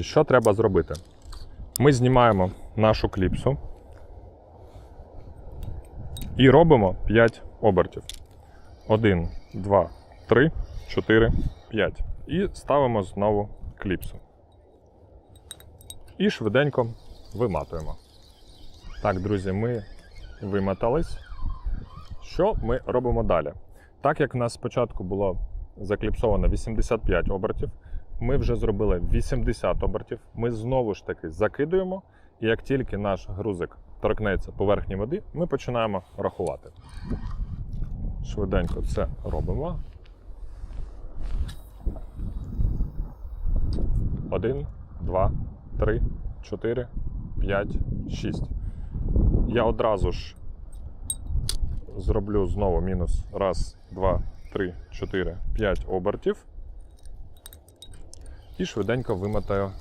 Що треба зробити? Ми знімаємо нашу кліпсу і робимо 5 обертів. 1, 2, 3, 4, 5. І ставимо знову кліпсу. І швиденько виматуємо. Так, друзі, ми вимотались. Що ми робимо далі? Так як в нас спочатку було закліпсовано 85 обертів, ми вже зробили 80 обертів. Ми знову ж таки закидуємо, і як тільки наш грузик торкнеться поверхні води, ми починаємо рахувати. Швиденько це робимо. Один, два, три, чотири, п'ять, шість. Я одразу ж зроблю знову мінус. Раз, два, три, чотири, п'ять обертів. І швиденько вимотаю